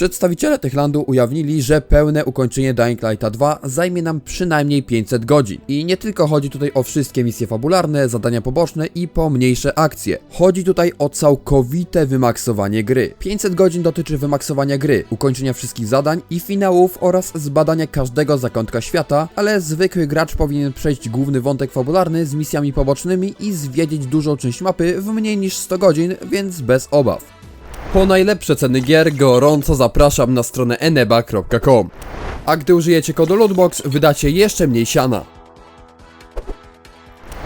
Przedstawiciele Techlandu ujawnili, że pełne ukończenie Dying Lighta 2 zajmie nam przynajmniej 500 godzin. I nie tylko chodzi tutaj o wszystkie misje fabularne, zadania poboczne i pomniejsze akcje. Chodzi tutaj o całkowite wymaksowanie gry. 500 godzin dotyczy wymaksowania gry, ukończenia wszystkich zadań i finałów oraz zbadania każdego zakątka świata, ale zwykły gracz powinien przejść główny wątek fabularny z misjami pobocznymi i zwiedzić dużą część mapy w mniej niż 100 godzin, więc bez obaw. Po najlepsze ceny gier gorąco zapraszam na stronę eneba.com. A gdy użyjecie kodu LOOTBOX wydacie jeszcze mniej siana.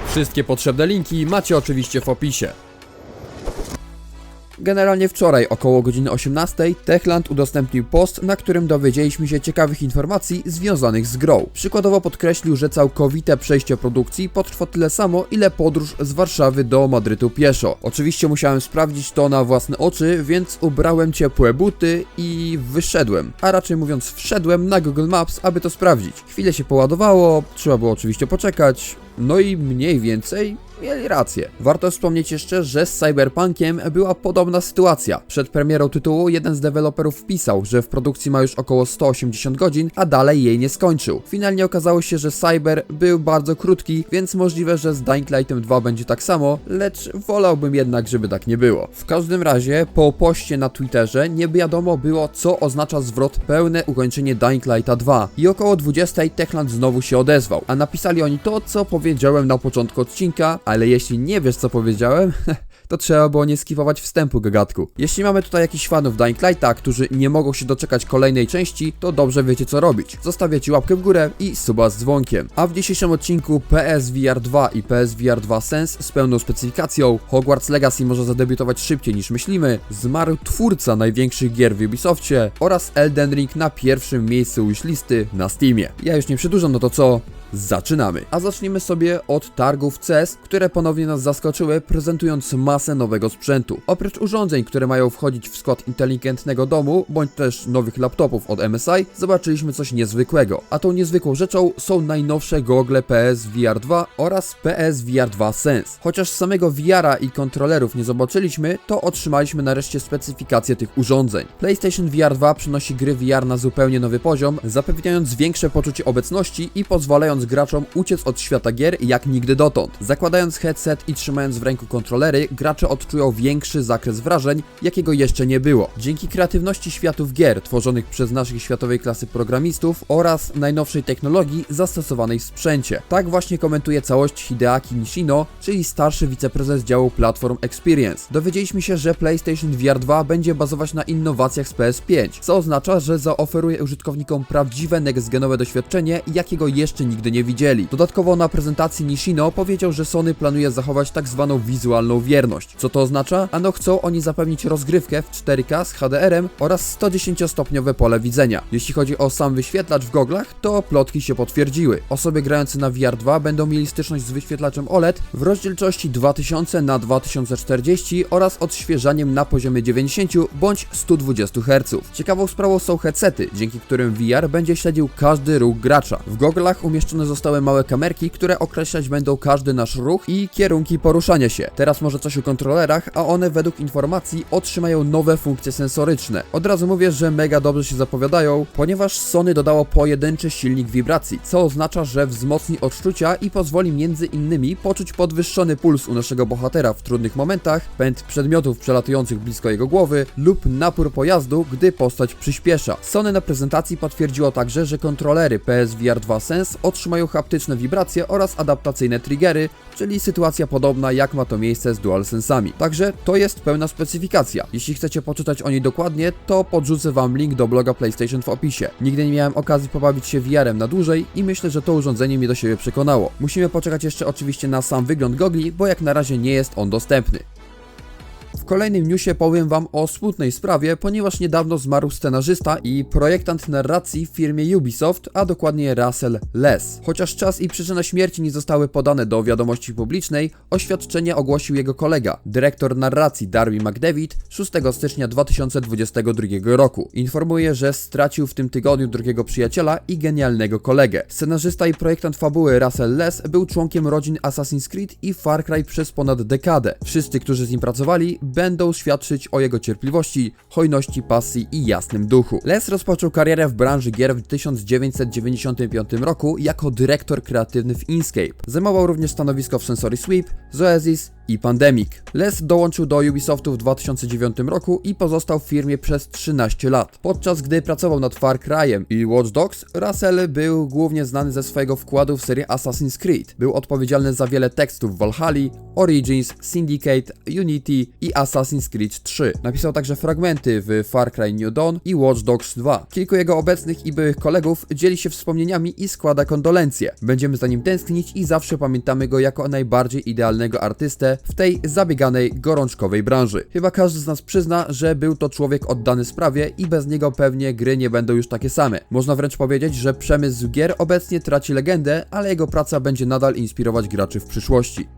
Wszystkie potrzebne linki macie oczywiście w opisie. Generalnie wczoraj około godziny 18 Techland udostępnił post, na którym dowiedzieliśmy się ciekawych informacji związanych z grą. Przykładowo podkreślił, że całkowite przejście produkcji potrwa tyle samo, ile podróż z Warszawy do Madrytu pieszo. Oczywiście musiałem sprawdzić to na własne oczy, więc ubrałem ciepłe buty i wyszedłem. A raczej mówiąc wszedłem na Google Maps, aby to sprawdzić. Chwilę się poładowało, trzeba było oczywiście poczekać, no i mniej więcej mieli rację. Warto wspomnieć jeszcze, że z Cyberpunkiem była podobna sytuacja. Przed premierą tytułu jeden z deweloperów wpisał, że w produkcji ma już około 180 godzin, a dalej jej nie skończył. Finalnie okazało się, że Cyber był bardzo krótki, więc możliwe, że z Dying Lightem 2 będzie tak samo, lecz wolałbym jednak, żeby tak nie było. W każdym razie, po poście na Twitterze nie wiadomo było, co oznacza zwrot pełne ukończenie Dying Lighta 2 i około 20 Techland znowu się odezwał, a napisali oni to, co powiedziałem na początku odcinka, ale jeśli nie wiesz co powiedziałem, to trzeba było nie skipować wstępu gagatku. Jeśli mamy tutaj jakichś fanów Dying Lighta, którzy nie mogą się doczekać kolejnej części, to dobrze wiecie co robić. Zostawiacie łapkę w górę i suba z dzwonkiem. A w dzisiejszym odcinku PSVR 2 i PSVR 2 Sense z pełną specyfikacją, Hogwarts Legacy może zadebiutować szybciej niż myślimy, zmarł twórca największych gier w Ubisoftie oraz Elden Ring na pierwszym miejscu wishlisty na Steamie. Ja już nie przedłużam, no to co? Zaczynamy. A zaczniemy sobie od targów CES, które ponownie nas zaskoczyły, prezentując masę nowego sprzętu. Oprócz urządzeń, które mają wchodzić w skład inteligentnego domu, bądź też nowych laptopów od MSI, zobaczyliśmy coś niezwykłego. A tą niezwykłą rzeczą są najnowsze gogle PS VR 2 oraz PS VR 2 Sense. Chociaż samego VR-a i kontrolerów nie zobaczyliśmy, to otrzymaliśmy nareszcie specyfikację tych urządzeń. PlayStation VR 2 przynosi gry VR na zupełnie nowy poziom, zapewniając większe poczucie obecności i pozwalając graczom uciec od świata gier jak nigdy dotąd. Zakładając headset i trzymając w ręku kontrolery, gracze odczują większy zakres wrażeń, jakiego jeszcze nie było. Dzięki kreatywności światów gier tworzonych przez naszych światowej klasy programistów oraz najnowszej technologii zastosowanej w sprzęcie. Tak właśnie komentuje całość Hideaki Nishino, czyli starszy wiceprezes działu Platform Experience. Dowiedzieliśmy się, że PlayStation VR 2 będzie bazować na innowacjach z PS5, co oznacza, że zaoferuje użytkownikom prawdziwe next-genowe doświadczenie, jakiego jeszcze nigdy nie widzieli. Dodatkowo na prezentacji Nishino powiedział, że Sony planuje zachować tak zwaną wizualną wierność. Co to oznacza? Ano chcą oni zapewnić rozgrywkę w 4K z HDR-em oraz 110-stopniowe pole widzenia. Jeśli chodzi o sam wyświetlacz w goglach, to plotki się potwierdziły. Osoby grające na VR 2 będą mieli styczność z wyświetlaczem OLED w rozdzielczości 2000 na 2040 oraz odświeżaniem na poziomie 90 bądź 120 Hz. Ciekawą sprawą są headsety, dzięki którym VR będzie śledził każdy ruch gracza. W goglach umieszczone zostały małe kamerki, które określać będą każdy nasz ruch i kierunki poruszania się. Teraz może coś o kontrolerach, a one według informacji otrzymają nowe funkcje sensoryczne. Od razu mówię, że mega dobrze się zapowiadają, ponieważ Sony dodało pojedynczy silnik wibracji, co oznacza, że wzmocni odczucia i pozwoli między innymi poczuć podwyższony puls u naszego bohatera w trudnych momentach, pęd przedmiotów przelatujących blisko jego głowy lub napór pojazdu, gdy postać przyspiesza. Sony na prezentacji potwierdziło także, że kontrolery PSVR 2 Sense otrzymają haptyczne wibracje oraz adaptacyjne triggery, czyli sytuacja podobna jak ma to miejsce z DualSense'ami. Także to jest pełna specyfikacja. Jeśli chcecie poczytać o niej dokładnie, to podrzucę wam link do bloga PlayStation w opisie. Nigdy nie miałem okazji pobawić się VR-em na dłużej i myślę, że to urządzenie mnie do siebie przekonało. Musimy poczekać jeszcze oczywiście na sam wygląd gogli, bo jak na razie nie jest on dostępny. W kolejnym newsie powiem wam o smutnej sprawie, ponieważ niedawno zmarł scenarzysta i projektant narracji w firmie Ubisoft, a dokładnie Russell Les. Chociaż czas i przyczyna śmierci nie zostały podane do wiadomości publicznej, oświadczenie ogłosił jego kolega, dyrektor narracji Darby McDavid 6 stycznia 2022 roku. Informuje, że stracił w tym tygodniu drugiego przyjaciela i genialnego kolegę. Scenarzysta i projektant fabuły Russell Les był członkiem rodzin Assassin's Creed i Far Cry przez ponad dekadę. Wszyscy, którzy z nim pracowali, będą świadczyć o jego cierpliwości, hojności, pasji i jasnym duchu. Les rozpoczął karierę w branży gier w 1995 roku jako dyrektor kreatywny w Inkscape. Zajmował również stanowisko w Sensory Sweep, Zoesis i Pandemic. Les dołączył do Ubisoftu w 2009 roku i pozostał w firmie przez 13 lat. Podczas gdy pracował nad Far Cry'em i Watch Dogs, Russell był głównie znany ze swojego wkładu w serię Assassin's Creed. Był odpowiedzialny za wiele tekstów w Valhalla, Origins, Syndicate, Unity i Assassin's Creed 3. Napisał także fragmenty w Far Cry New Dawn i Watch Dogs 2. Kilku jego obecnych i byłych kolegów dzieli się wspomnieniami i składa kondolencje. Będziemy za nim tęsknić i zawsze pamiętamy go jako najbardziej idealnego artystę w tej zabieganej, gorączkowej branży. Chyba każdy z nas przyzna, że był to człowiek oddany sprawie i bez niego pewnie gry nie będą już takie same. Można wręcz powiedzieć, że przemysł gier obecnie traci legendę, ale jego praca będzie nadal inspirować graczy w przyszłości.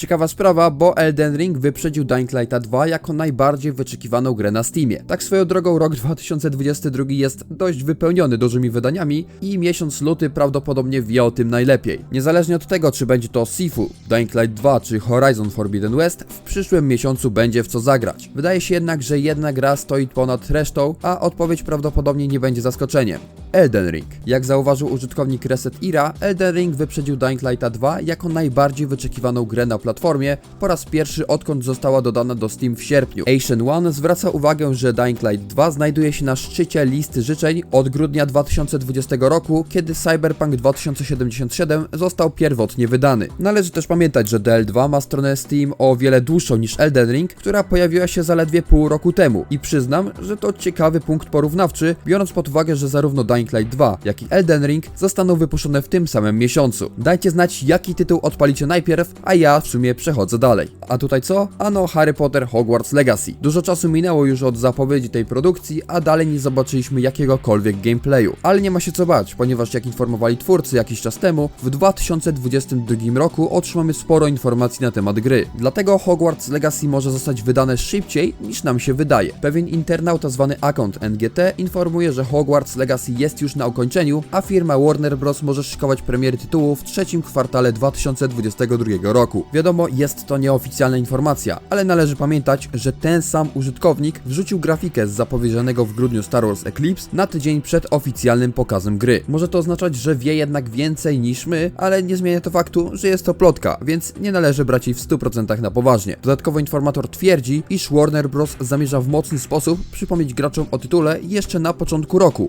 Ciekawa sprawa, bo Elden Ring wyprzedził Dying Lighta 2 jako najbardziej wyczekiwaną grę na Steamie. Tak swoją drogą rok 2022 jest dość wypełniony dużymi wydaniami i miesiąc luty prawdopodobnie wie o tym najlepiej. Niezależnie od tego, czy będzie to Sifu, Dying Light 2 czy Horizon Forbidden West, w przyszłym miesiącu będzie w co zagrać. Wydaje się jednak, że jedna gra stoi ponad resztą, a odpowiedź prawdopodobnie nie będzie zaskoczeniem. Elden Ring. Jak zauważył użytkownik Reset Ira, Elden Ring wyprzedził Dying Lighta 2 jako najbardziej wyczekiwaną grę na platformie po raz pierwszy odkąd została dodana do Steam w sierpniu. Asian One zwraca uwagę, że Dying Light 2 znajduje się na szczycie listy życzeń od grudnia 2020 roku, kiedy Cyberpunk 2077 został pierwotnie wydany. Należy też pamiętać, że DL2 ma stronę Steam o wiele dłuższą niż Elden Ring, która pojawiła się zaledwie pół roku temu i przyznam, że to ciekawy punkt porównawczy, biorąc pod uwagę, że zarówno Dying Light 2, jak i Elden Ring zostaną wypuszczone w tym samym miesiącu. Dajcie znać, jaki tytuł odpalicie najpierw, a ja w sumie przechodzę dalej. A tutaj co? Ano Harry Potter Hogwarts Legacy. Dużo czasu minęło już od zapowiedzi tej produkcji, a dalej nie zobaczyliśmy jakiegokolwiek gameplayu. Ale nie ma się co bać, ponieważ jak informowali twórcy jakiś czas temu, w 2022 roku otrzymamy sporo informacji na temat gry. Dlatego Hogwarts Legacy może zostać wydane szybciej niż nam się wydaje. Pewien internauta zwany Account NGT informuje, że Hogwarts Legacy jest już na ukończeniu, a firma Warner Bros. może szykować premiery tytułu w trzecim kwartale 2022 roku. Wiadomo, jest to nieoficjalna informacja, ale należy pamiętać, że ten sam użytkownik wrzucił grafikę z zapowiedzianego w grudniu Star Wars Eclipse na tydzień przed oficjalnym pokazem gry. Może to oznaczać, że wie jednak więcej niż my, ale nie zmienia to faktu, że jest to plotka, więc nie należy brać jej w 100% na poważnie. Dodatkowo informator twierdzi, iż Warner Bros. zamierza w mocny sposób przypomnieć graczom o tytule jeszcze na początku roku.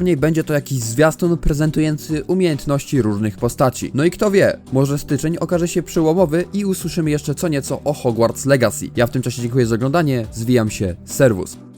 Najprawdopodobniej będzie to jakiś zwiastun prezentujący umiejętności różnych postaci. No i kto wie, może styczeń okaże się przełomowy i usłyszymy jeszcze co nieco o Hogwarts Legacy. Ja w tym czasie dziękuję za oglądanie, zwijam się, serwus.